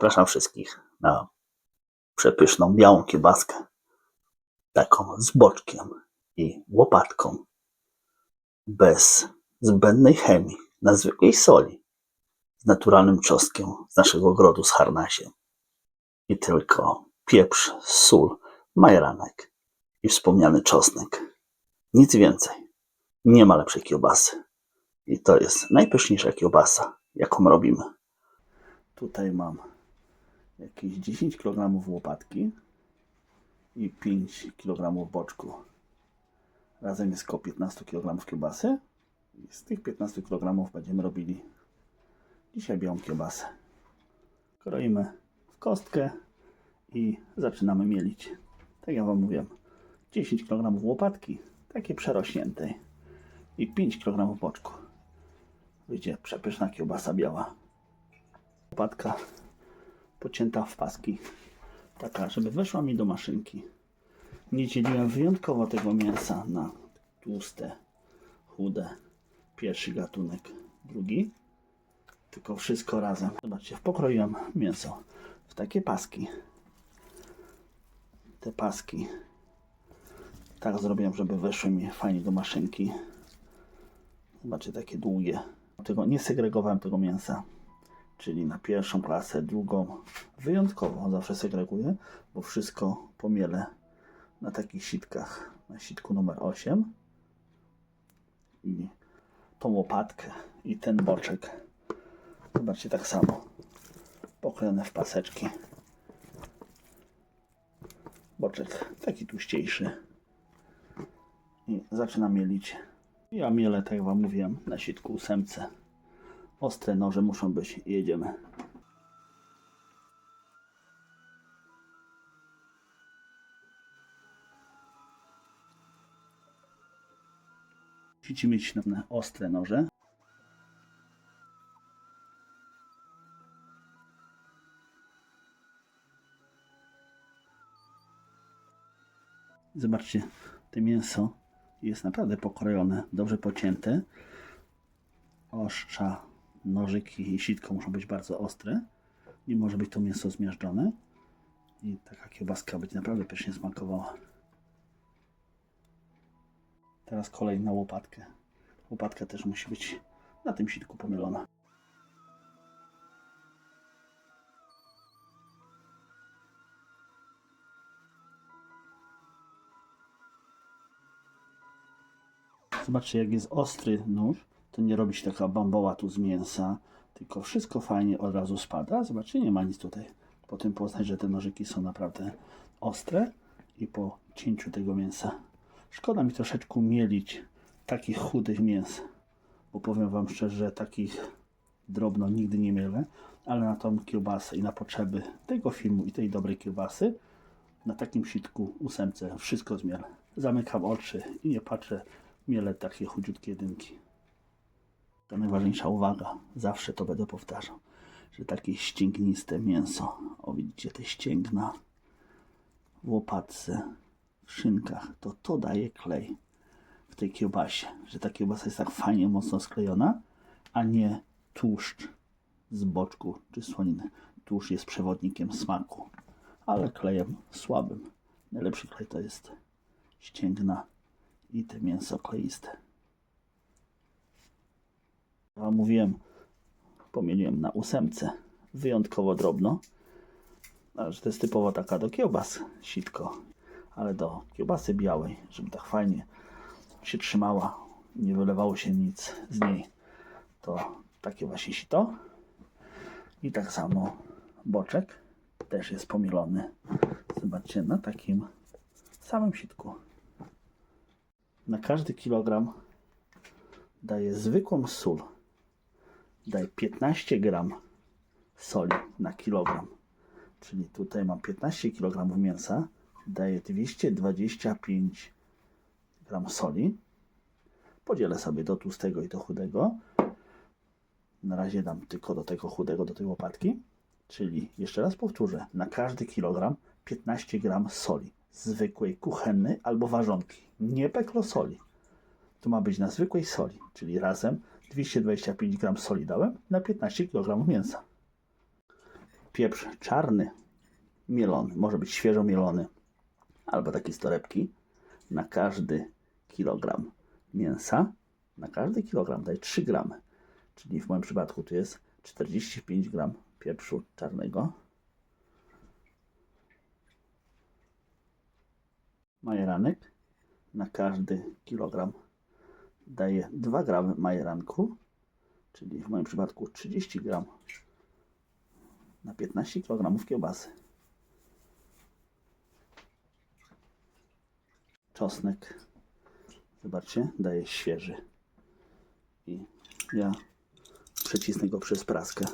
Zapraszam wszystkich na przepyszną białą kiełbaskę. Taką z boczkiem i łopatką. Bez zbędnej chemii, na zwykłej soli. Z naturalnym czosnkiem z naszego ogrodu z harnasiem. I tylko pieprz, sól, majeranek i wspomniany czosnek. Nic więcej. Nie ma lepszej kiełbasy. I to jest najpyszniejsza kiełbasa, jaką robimy. Tutaj mam jakieś 10 kg łopatki i 5 kg boczku. Razem jest około 15 kg kiełbasy. I z tych 15 kg będziemy robili dzisiaj białą kiełbasę. Kroimy w kostkę i zaczynamy mielić. Tak jak Wam mówiłem, 10 kg łopatki, takiej przerośniętej i 5 kg boczku. Wyjdzie przepyszna kiełbasa biała. Łopatka pocięta w paski, taka, żeby weszła mi do maszynki. Nie dzieliłem wyjątkowo tego mięsa na tłuste, chude, pierwszy gatunek, drugi, tylko wszystko razem. Zobaczcie, pokroiłem mięso w takie paski. Te paski tak zrobiłem, żeby weszły mi fajnie do maszynki. Zobaczcie, takie długie. Tego, nie segregowałem tego mięsa czyli na pierwszą klasę, drugą. Wyjątkowo zawsze segreguję, bo wszystko pomielę na takich sitkach. Na sitku numer 8 i tą łopatkę i ten boczek. Zobaczcie, tak samo. Pokrojone w paseczki. Boczek taki tłuściejszy. I zaczynam mielić. Ja mielę, tak jak Wam mówiłem, na sitku ósemce. Ostre noże muszą być. Jedziemy. Musicie mieć na ostre noże. Zobaczcie, to mięso jest naprawdę pokrojone, dobrze pocięte. Ostrza, nożyki i sitko muszą być bardzo ostre. Nie może być to mięso zmiażdżone. I taka kiełbaska będzie naprawdę pysznie smakowała. Teraz kolej na łopatkę. Łopatka też musi być na tym sitku pomielona. Zobaczcie, jak jest ostry nóż, to nie robi się taka bamboła tu z mięsa, tylko wszystko fajnie od razu spada. Zobaczcie, nie ma nic tutaj. Potem poznać, że te nożyki są naprawdę ostre i po cięciu tego mięsa. Szkoda mi troszeczkę mielić takich chudych mięs, bo powiem Wam szczerze, że takich drobno nigdy nie mielę, ale na tą kiełbasę i na potrzeby tego filmu i tej dobrej kiełbasy na takim sitku ósemce wszystko zmielę. Zamykam oczy i nie patrzę, mielę takie chudziutkie jedynki. To najważniejsza uwaga, zawsze to będę powtarzał, że takie ścięgniste mięso, o widzicie te ścięgna w łopatce, w szynkach, to to daje klej w tej kiełbasie, że ta kiełbasa jest tak fajnie, mocno sklejona, a nie tłuszcz z boczku czy słoniny. Tłuszcz jest przewodnikiem smaku, ale klejem słabym. Najlepszy klej to jest ścięgna i te mięso kleiste. Mówiłem, pomyliłem na ósemce, wyjątkowo drobno, to jest typowo taka do kiełbas, sitko, ale do kiełbasy białej, żeby tak fajnie się trzymała, nie wylewało się nic z niej, to takie właśnie sito. I tak samo boczek też jest pomielony. Zobaczcie, na takim samym sitku. Na każdy kilogram daję zwykłą sól. Daję 15 gram soli na kilogram. Czyli tutaj mam 15 kg mięsa, daję 225 gram soli. Podzielę sobie do tłustego i do chudego. Na razie dam tylko do tego chudego, do tej łopatki. Czyli jeszcze raz powtórzę, na każdy kilogram 15 gram soli. Zwykłej, kuchennej albo ważonki. Nie peklosoli. To ma być na zwykłej soli, czyli razem 225 gram soli dałem na 15 kg mięsa. pieprz czarny, mielony, może być świeżo mielony, albo takie z torebki, na każdy kilogram mięsa, na każdy kilogram daje 3 gramy. Czyli w moim przypadku tu jest 45 gram pieprzu czarnego. Majeranek na każdy kilogram daje 2 gramy majeranku, czyli w moim przypadku 30 gram na 15 kg kiełbasy. Czosnek, zobaczcie, daje świeży. I ja przecisnę go przez praskę.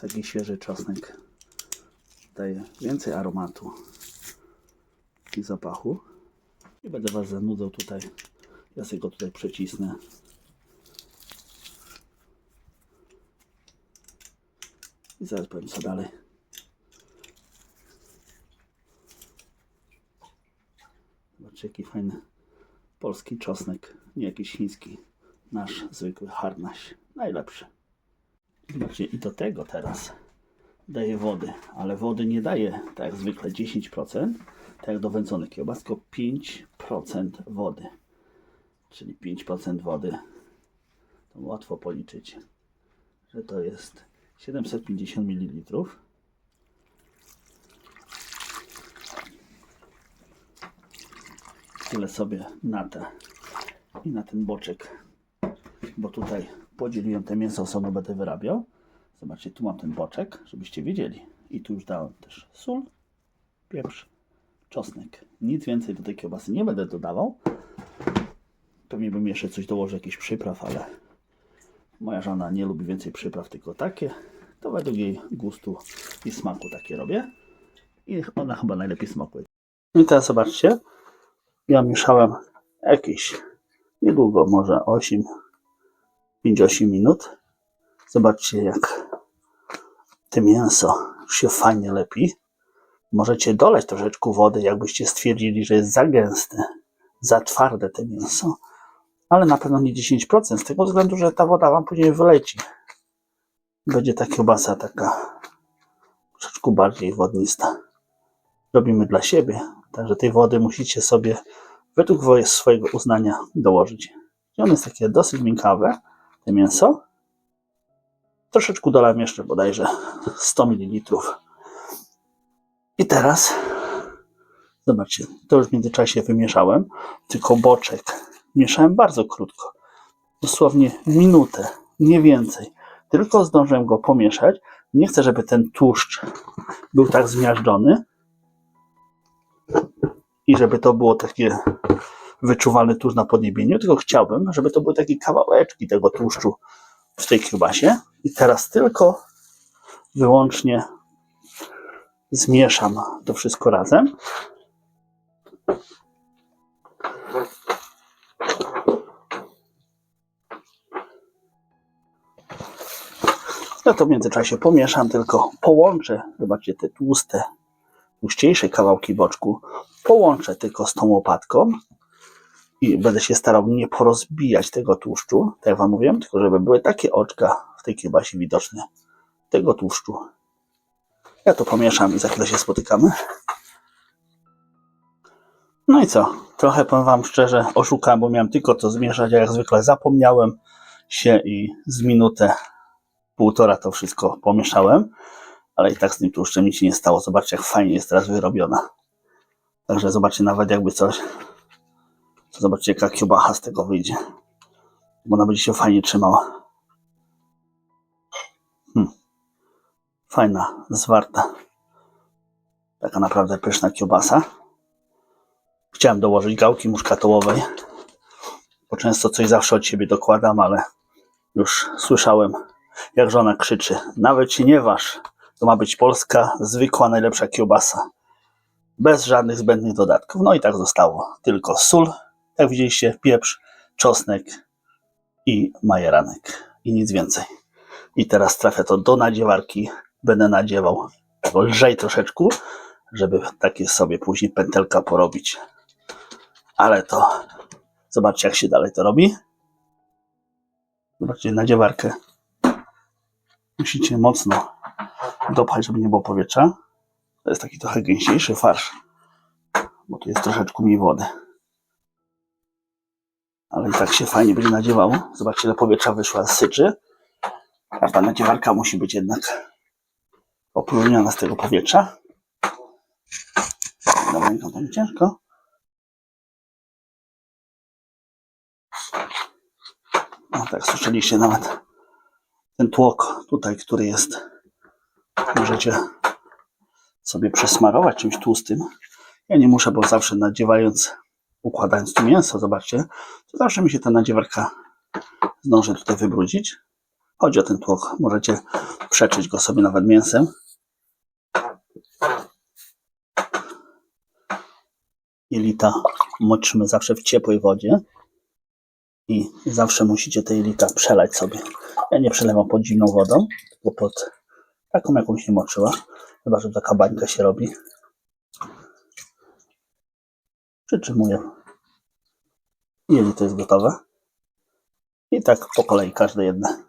Taki świeży czosnek daje więcej aromatu i zapachu. Nie będę Was zanudzał tutaj. Ja sobie go tutaj przecisnę. I zaraz powiem co dalej. Zobaczcie jaki fajny polski czosnek. Nie jakiś chiński. Nasz zwykły harnaś. Najlepszy. Zobaczcie i do tego teraz daje wody, ale wody nie daje tak jak zwykle 10%, tak jak do wędzonych kiełbas, tylko 5% wody. Czyli 5% wody. To łatwo policzyć, że to jest 750 ml. Tyle sobie na te i na ten boczek, bo tutaj podzieliłem te mięso, osobno będę wyrabiał. Zobaczcie, tu mam ten boczek, żebyście wiedzieli. I tu już dałem też sól, pieprz, czosnek. Nic więcej do tej kiełbasy nie będę dodawał. Pewnie bym jeszcze coś dołożył, jakiś przypraw, ale moja żona nie lubi więcej przypraw, tylko takie. To według jej gustu i smaku takie robię. I ona chyba najlepiej smakuje. I teraz zobaczcie, ja mieszałem jakieś niedługo, może 8, 5-8 minut. Zobaczcie, jak to mięso się fajnie lepi. Możecie dolać troszeczkę wody, jakbyście stwierdzili, że jest za gęste, za twarde to mięso, ale na pewno nie 10%, z tego względu, że ta woda wam później wyleci. Będzie ta kiełbasa taka troszeczkę bardziej wodnista. Robimy dla siebie, także tej wody musicie sobie według wo- swojego uznania dołożyć. I ono jest takie dosyć miękkawe, to mięso. Troszeczkę dolałem jeszcze bodajże 100 ml. I teraz zobaczcie, to już w międzyczasie wymieszałem, tylko boczek mieszałem bardzo krótko. Dosłownie minutę, nie więcej. Tylko zdążyłem go pomieszać. Nie chcę, żeby ten tłuszcz był tak zmiażdżony i żeby to było takie wyczuwalny tłuszcz na podniebieniu, tylko chciałbym, żeby to były takie kawałeczki tego tłuszczu w tej kiełbasie. I teraz tylko wyłącznie zmieszam to wszystko razem. Ja to w międzyczasie pomieszam, tylko połączę, zobaczcie te tłuste, tłuściejsze kawałki boczku, połączę tylko z tą łopatką i będę się starał nie porozbijać tego tłuszczu, tak jak wam mówiłem, tylko żeby były takie oczka w tej kiełbasie widoczne tego tłuszczu. Ja to pomieszam i za chwilę się spotykamy. No i co? Trochę powiem wam szczerze, oszukałem, bo miałem tylko to zmieszać, a jak zwykle zapomniałem się i z minutę, półtora to wszystko pomieszałem, ale i tak z tym tłuszczem nic się nie stało. Zobaczcie, jak fajnie jest teraz wyrobiona. Także zobaczcie, nawet jakby coś, zobaczcie, jaka kiełbacha z tego wyjdzie. Bo ona będzie się fajnie trzymała. Hmm. Fajna, zwarta. Taka naprawdę pyszna kiełbasa. Chciałem dołożyć gałki muszkatołowej, bo często coś zawsze od siebie dokładam, ale już słyszałem, jak żona krzyczy. Nawet się nie waż, to ma być polska, zwykła, najlepsza kiełbasa. Bez żadnych zbędnych dodatków. No i tak zostało. Tylko sól, jak widzieliście, pieprz, czosnek i majeranek. I nic więcej. I teraz trafia to do nadziewarki. Będę nadziewał lżej troszeczkę, żeby takie sobie później pętelka porobić. Ale to Zobaczcie, jak się dalej to robi. Zobaczcie, nadziewarkę. Musicie mocno dopchać, żeby nie było powietrza. To jest taki trochę gęściejszy farsz, bo tu jest troszeczkę mniej wody. Ale i tak się fajnie będzie nadziewało. Zobaczcie, ile powietrza wyszła z syczy. Każda nadziewarka musi być jednak opróżniona z tego powietrza. Dobra, ręką nie ciężko. No tak, słyszeliście nawet ten tłok tutaj, który jest. Możecie sobie przesmarować czymś tłustym. Ja nie muszę, bo zawsze nadziewając, układając tu mięso, zobaczcie, to zawsze mi się ta nadziewarka zdąży tutaj wybrudzić. Chodzi o ten tłok. Możecie przeczyć go sobie nawet mięsem. Jelita moczymy zawsze w ciepłej wodzie i zawsze musicie te jelita przelać sobie. Ja nie przelewam pod zimną wodą, tylko pod taką jakąś nie moczyła. Chyba, że taka bańka się robi. Przytrzymuję. Jelito jest gotowe. I tak po kolei każde jedne.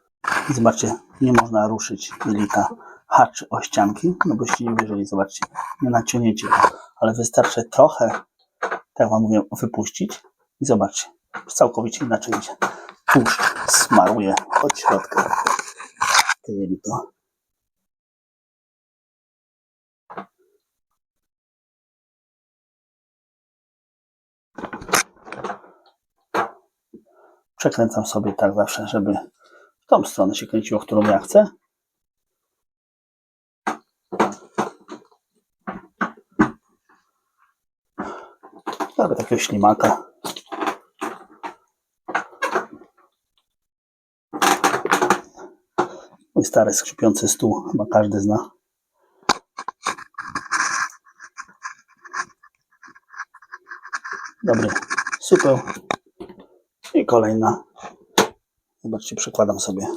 I zobaczcie, nie można ruszyć jelita haczy o ścianki, no byście nie wierzyli, zobaczcie, nie naciągniecie ale wystarczy trochę, tak wam mówię, wypuścić i zobaczcie, całkowicie inaczej idzie. Tłuszcz smaruje od środka te jelito. Przekręcam sobie tak zawsze, żeby w tą stronę się kręciło, którą ja chcę. Zrobię takiego ślimaka. Mój stary skrzypiący stół, chyba każdy zna. Dobry supeł. Kolejna. Zobaczcie, przykładam sobie.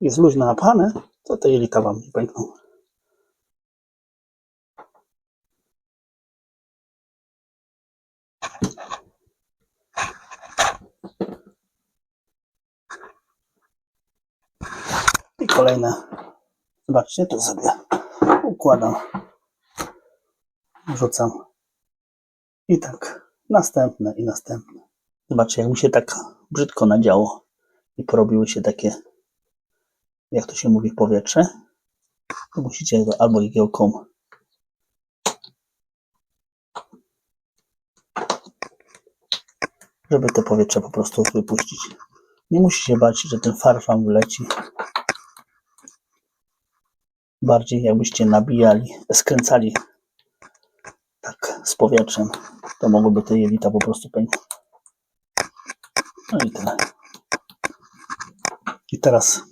Jest luźno napchane, to te jelita wam nie pękną. I kolejne. Zobaczcie, tu sobie układam. Wrzucam. I tak. Następne i następne. Zobaczcie, jak mi się tak brzydko nadziało i porobiły się takie, jak to się mówi, powietrze. To musicie albo igiełką żeby to powietrze po prostu wypuścić. Nie musicie bać, że ten farsz wam wyleci. Bardziej jakbyście nabijali, skręcali z powietrzem, to mogłyby te jelita po prostu pęknąć. No i tyle. I teraz,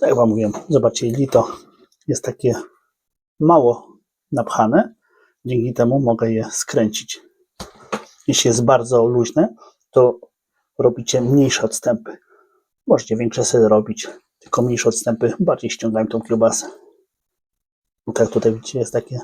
tak jak wam mówiłem, zobaczcie, jelito jest takie mało napchane, dzięki temu mogę je skręcić. Jeśli jest bardzo luźne, to robicie mniejsze odstępy. Możecie większe sobie robić, tylko mniejsze odstępy bardziej ściągają tą kiełbasę. Tak tutaj widzicie, jest takie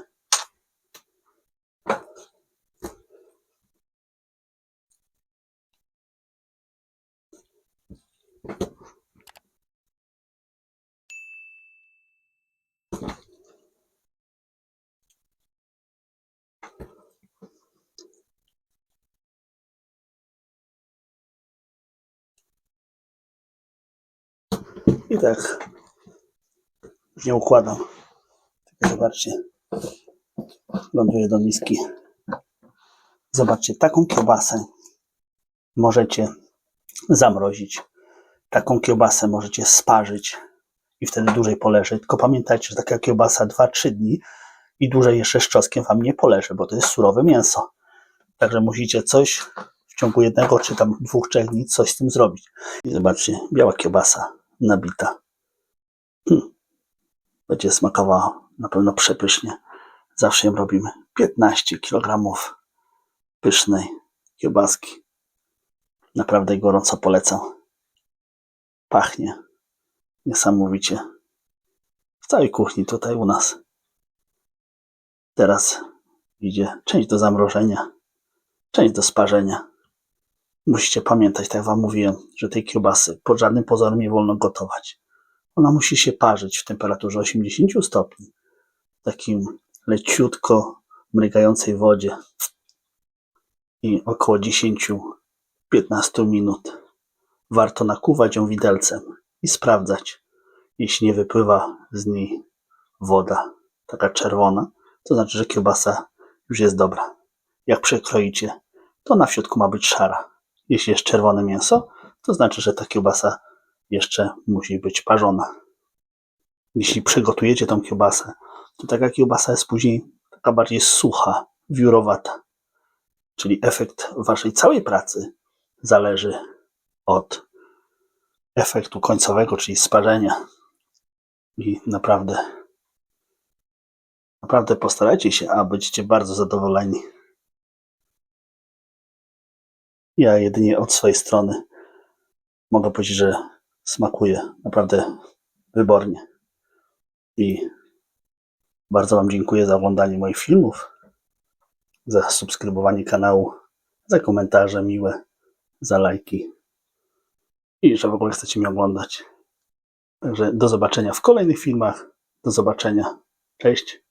I tak już nie układam. Zobaczcie. Ląduje do miski. Zobaczcie, taką kiełbasę możecie zamrozić. Taką kiełbasę możecie sparzyć i wtedy dłużej poleży. Tylko pamiętajcie, że taka kiełbasa 2-3 dni i dłużej jeszcze z czosnkiem wam nie poleży, bo to jest surowe mięso. Także musicie coś w ciągu jednego czy tam dwóch, trzech dni coś z tym zrobić. I zobaczcie, biała kiełbasa nabita. Hmm. Będzie smakowała na pewno przepysznie. Zawsze ją robimy. 15 kg pysznej kiełbaski. Naprawdę gorąco polecam. Pachnie niesamowicie. W całej kuchni tutaj u nas. Teraz idzie część do zamrożenia, część do sparzenia. Musicie pamiętać, tak jak wam mówiłem, że tej kiełbasy pod żadnym pozorem nie wolno gotować. Ona musi się parzyć w temperaturze 80 stopni, w takim leciutko mrygającej wodzie i około 10-15 minut. Warto nakuwać ją widelcem i sprawdzać, jeśli nie wypływa z niej woda taka czerwona, to znaczy, że kiełbasa już jest dobra. Jak przekroicie, to na środku ma być szara. Jeśli jest czerwone mięso, to znaczy, że ta kiełbasa jeszcze musi być parzona. Jeśli przygotujecie tą kiełbasę, to taka kiełbasa jest później taka bardziej sucha, wiórowata. Czyli efekt waszej całej pracy zależy od efektu końcowego, czyli sparzenia. I naprawdę, naprawdę postarajcie się, a będziecie bardzo zadowoleni. Ja jedynie od swojej strony mogę powiedzieć, że smakuje naprawdę wybornie. I bardzo Wam dziękuję za oglądanie moich filmów, za subskrybowanie kanału, za komentarze miłe, za lajki i że w ogóle chcecie mnie oglądać. Także do zobaczenia w kolejnych filmach. Do zobaczenia. Cześć.